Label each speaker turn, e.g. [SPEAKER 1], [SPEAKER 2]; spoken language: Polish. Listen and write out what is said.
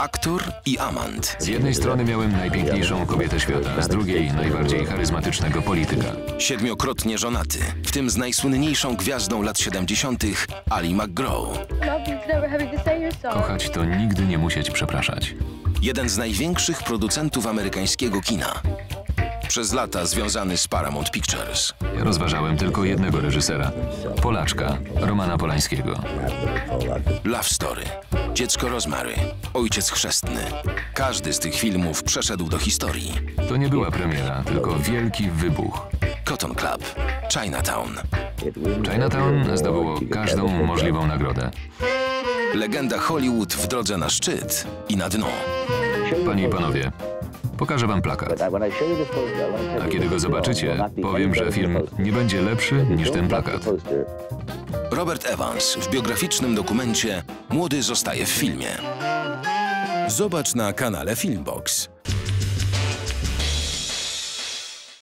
[SPEAKER 1] aktor i amant.
[SPEAKER 2] Z jednej strony miałem najpiękniejszą kobietę świata, z drugiej najbardziej charyzmatycznego polityka.
[SPEAKER 1] Siedmiokrotnie żonaty, w tym z najsłynniejszą gwiazdą lat 70. Ali McGraw.
[SPEAKER 2] Kochać to nigdy nie musieć przepraszać.
[SPEAKER 1] Jeden z największych producentów amerykańskiego kina. Przez lata związany z Paramount Pictures.
[SPEAKER 2] Ja rozważałem tylko jednego reżysera. Polaczka, Romana Polańskiego.
[SPEAKER 1] Love Story, Dziecko Rosemary, Ojciec Chrzestny. Każdy z tych filmów przeszedł do historii.
[SPEAKER 2] To nie była premiera, tylko wielki wybuch.
[SPEAKER 1] Cotton Club, Chinatown.
[SPEAKER 2] Chinatown zdobyło każdą możliwą nagrodę.
[SPEAKER 1] Legenda Hollywood w drodze na szczyt i na dno.
[SPEAKER 2] Panie i panowie, pokażę wam plakat.
[SPEAKER 3] A kiedy go zobaczycie,
[SPEAKER 2] powiem, że film nie będzie lepszy niż ten plakat.
[SPEAKER 1] Robert Evans w biograficznym dokumencie Młody zostaje w filmie. Zobacz na kanale Filmbox.